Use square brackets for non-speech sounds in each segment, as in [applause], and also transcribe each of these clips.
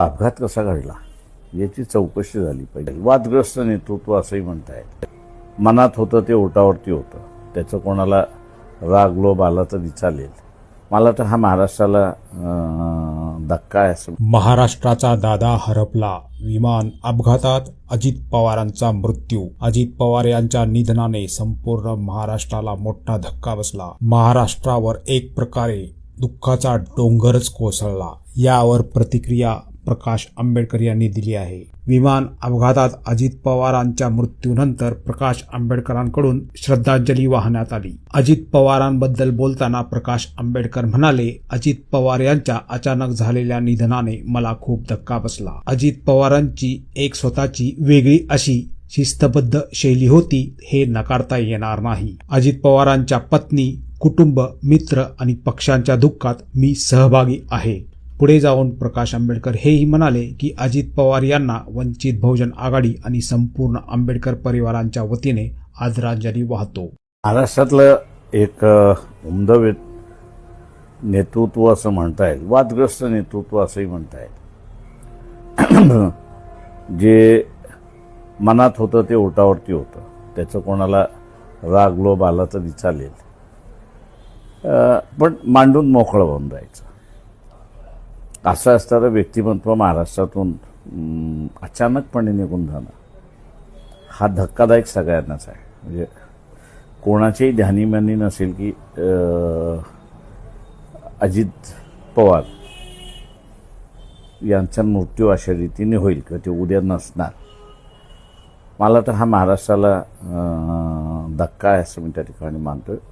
अपघात कसा घडला याची चौकशी झाली पाहिजे. वादग्रस्त नेतृत्व असंही म्हणताय मनात होतं ते ओटावरती होतं. त्याचं कोणाला राग लोभ आला तरी चालेल. मला तर हा महाराष्ट्राला धक्का आहे असं महाराष्ट्राचा दादा हरपला. विमान अपघातात अजित पवारांचा मृत्यू. अजित पवार यांच्या निधनाने संपूर्ण महाराष्ट्राला मोठा धक्का बसला. महाराष्ट्रावर एक प्रकारे दुःखाचा डोंगरच कोसळला. यावर प्रतिक्रिया प्रकाश आंबेडकर यांनी दिली आहे. विमान अपघातात अजित पवारांच्या मृत्यूनंतर प्रकाश आंबेडकरांकडून श्रद्धांजली वाहण्यात आली. अजित पवारांबद्दल बोलताना प्रकाश आंबेडकर म्हणाले अजित पवार यांच्या अचानक झालेल्या निधनाने मला खूप धक्का बसला. अजित पवारांची एक स्वतःची वेगळी अशी शिस्तबद्ध शैली होती हे नकारता येणार नाही. अजित पवारांच्या पत्नी कुटुंब मित्र आणि पक्षांच्या दुःखात मी सहभागी आहे. पुढे जाऊन प्रकाश आंबेडकर हेही म्हणाले की अजित पवार यांना वंचित बहुजन आघाडी आणि संपूर्ण आंबेडकर परिवारांच्या वतीने आदरांजली वाहतो. महाराष्ट्रातलं एक उमद वे- नेतृत्व असं म्हणता येईल वादग्रस्त नेतृत्व असंही म्हणता येईल [clears throat] जे मनात होतं ते ओटावरती होतं. त्याचं कोणाला राग लोभ आला तरी चालेल. पण मांडून मोकळं होऊन जायचं. असं असणारं व्यक्तिमत्व महाराष्ट्रातून अचानकपणे निघून जाणं हा धक्कादायक सगळ्यांनाच आहे. म्हणजे कोणाच्याही ध्यानीमानी नसेल की अजित पवार यांचा मृत्यू अशा रीतीने होईल किंवा ते उद्या नसणार. मला तर हा महाराष्ट्राला धक्का आहे असं मी त्या ठिकाणी मानतो आहे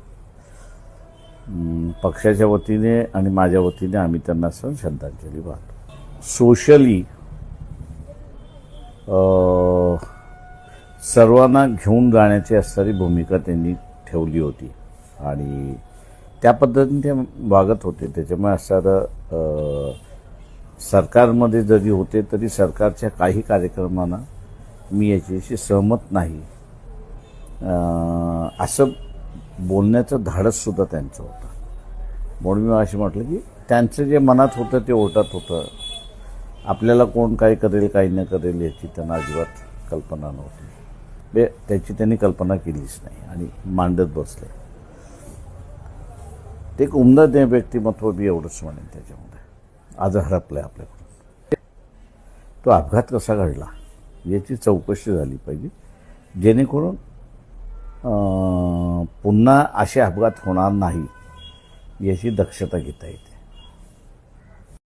पक्षाच्या वतीने आणि माझ्या वतीने आम्ही त्यांना सण श्रद्धांजली वाहतो. सोशली सर्वांना घेऊन जाण्याची असणारी भूमिका त्यांनी ठेवली होती. आणि त्या पद्धतीने ते वागत होते. त्याच्यामुळे असणारं सरकारमध्ये जरी होते तरी सरकारच्या काही कार्यक्रमांना मी याच्याशी सहमत नाही. असं बोलण्याचं धाडससुद्धा त्यांचं होतं. म्हणून मी असे म्हटलं की त्यांचं जे मनात होतं ते ओटात होतं. आपल्याला कोण काय करेल काही न करेल याची त्यांना अजिबात कल्पना नव्हती. बे त्याची त्यांनी कल्पना केलीच नाही आणि मांडत बसले. ते एक उमदं ते व्यक्तिमत्व बी एवढंच म्हणेन त्याच्यामध्ये. आज हरपलं आहे आपल्याकडून. तो अपघात कसा घडला याची चौकशी झाली पाहिजे. जेणेकरून पुन्हा असे अपघात होणार नाही याची दक्षता घेता येते.